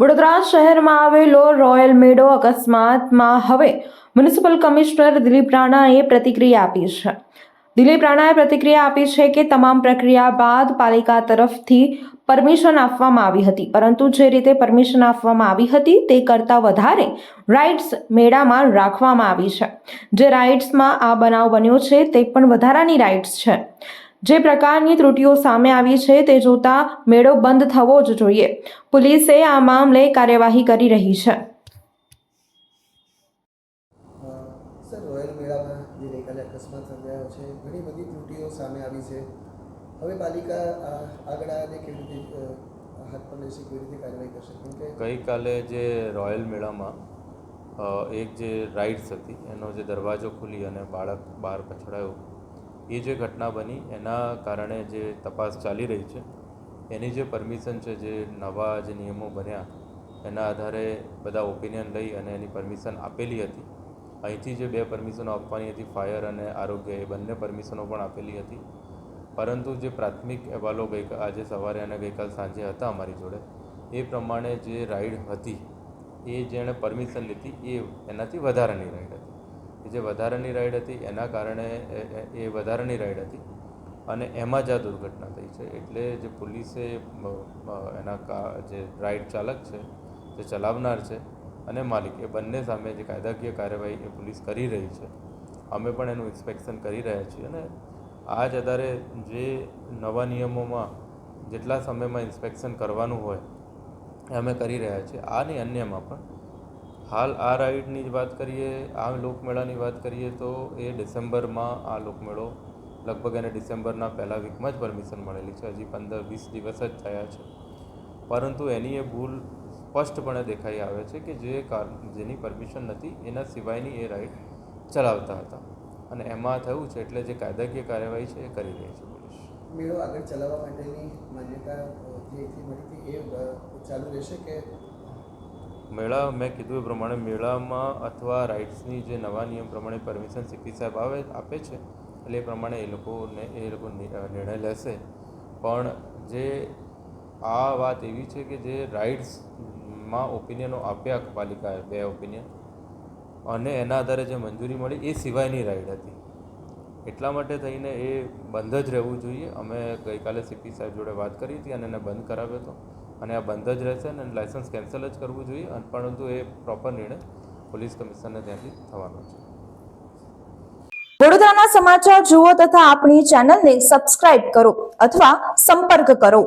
વડોદરા શહેરમાં આવેલો રોયલ મેડો અકસ્માતમાં હવે મ્યુનિસિપલ કમિશનર દિલીપ રાણાએ પ્રતિક્રિયા આપી છે. દિલીપ રાણાએ પ્રતિક્રિયા આપી છે કે તમામ પ્રક્રિયા બાદ પાલિકા તરફથી પરમિશન આપવામાં આવી હતી. પરંતુ જે રીતે પરમિશન આપવામાં આવી હતી તે કરતાં વધારે રાઇડ્સ મેળામાં રાખવામાં આવી છે. જે રાઇડ્સમાં આ બનાવ બન્યો છે તે પણ વધારાની રાઇડ્સ છે. જે પ્રકારની ત્રુટીઓ સામે આવી છે તે જોતા મેળો બંધ થવો જ જોઈએ. પોલીસે આ મામલે કાર્યવાહી કરી રહી છે. અ, સર રોયલ મેળામાં જે ગઈકાલે અકસ્માત સર્જાયો છે ઘણી બધી ત્રુટીઓ સામે આવી છે. હવે પાલિકા આગળ આને કેવી રીતે હાથ પર લેશે કેવી રીતે કાર્યવાહી કરશે? કેમ કે ગઈકાલે જે રોયલ મેળામાં એક જે રાઇડ્સ હતી એનો જે દરવાજો ખુલી અને બાળક બહાર પછડાયો એ જે ઘટના બની, એના કારણે જે તપાસ ચાલી રહી છે, એની જે પરમિશન છે, જે નવા જે નિયમો બન્યા, એના આધારે બધા ઓપિનિયન લઈ અને એની પરમિશન આપેલી હતી. અહીંથી જે બે પરમિશનો આપવાની હતી ફાયર અને આરોગ્ય, એ બંને પરમિશનો પણ આપેલી હતી. પરંતુ જે પ્રાથમિક અહેવાલો ગઈ, આજે સવારે અને ગઈકાલ સાંજે હતા અમારી જોડે, એ પ્રમાણે જે રાઈડ હતી, એ જેણે પરમિશન લીધી, એ એનાથી વધારાની રાઈડ હતી. એ જે વધારાની રાઈડ હતી, એના કારણે એ- વધારાની રાઈડ હતી અને એમાં જ આ દુર્ઘટના થઈ છે. એટલે જે પોલીસે એના કા, જે રાઈડ ચાલક છે, જે ચલાવનાર છે અને માલિક, એ બંને સામે જે કાયદાકીય કાર્યવાહી એ પોલીસ કરી રહી છે. અમે પણ એનું ઇન્સ્પેક્શન કરી રહ્યા છીએ અને આ જ આધારે જે નવા નિયમોમાં જેટલા સમયમાં ઇન્સ્પેક્શન કરવાનું હોય એ અમે કરી રહ્યા છીએ. આ નહીં અન્યમાં પણ હાલ આ રાઈડની જ વાત કરીએ, આ લોકમેળાની વાત કરીએ તો એ ડિસેમ્બરમાં આ લોકમેળો લગભગ એને ડિસેમ્બરના પહેલાં વીકમાં જ પરમિશન મળેલી છે. હજી પંદર વીસ દિવસ જ થયા છે. પરંતુ એની એ ભૂલ સ્પષ્ટપણે દેખાઈ આવે છે કે જે કાર, જેની પરમિશન નથી, એના સિવાયની એ રાઈડ ચલાવતા હતા. અને એમાં થયું છે એટલે જે કાયદાકીય કાર્યવાહી છે એ કરી રહી છે પોલીસ. મેળો આગળ ચલાવવા માટેની માન્યતા જે મળી હતી એ ચાલુ રહેશે કે મેળા મેં કીધું એ પ્રમાણે મેળામાં અથવા રાઇડ્સની જે નવા નિયમ પ્રમાણે પરમિશન સીપી સાહેબ આવે, આપે છે. એટલે એ પ્રમાણે એ લોકોને એ લોકો નિર્ણય લેશે. પણ જે આ વાત એવી છે કે જે રાઇડ્સમાં ઓપિનિયનો આપ્યા પાલિકાએ, બે ઓપિનિયન અને એના આધારે જે મંજૂરી મળી એ સિવાયની રાઇડ હતી. એટલા માટે થઈને એ બંધ જ રહેવું જોઈએ. અમે ગઈકાલે સીપી સાહેબ જોડે વાત કરી હતી અને એને બંધ કરાવ્યો હતો. અને આ બંધ જ રહેશે અને લાઇસન્સ કેન્સલ જ કરવું જોઈએ અને પરંતુ એ પ્રોપર નિર્ણય પોલીસ કમિશનરને ત્યાંથી થવાનો છે. વડોદરાના સમાચાર જુઓ તથા આપણી ચેનલને સબસ્ક્રાઇબ કરો અથવા સંપર્ક કરો.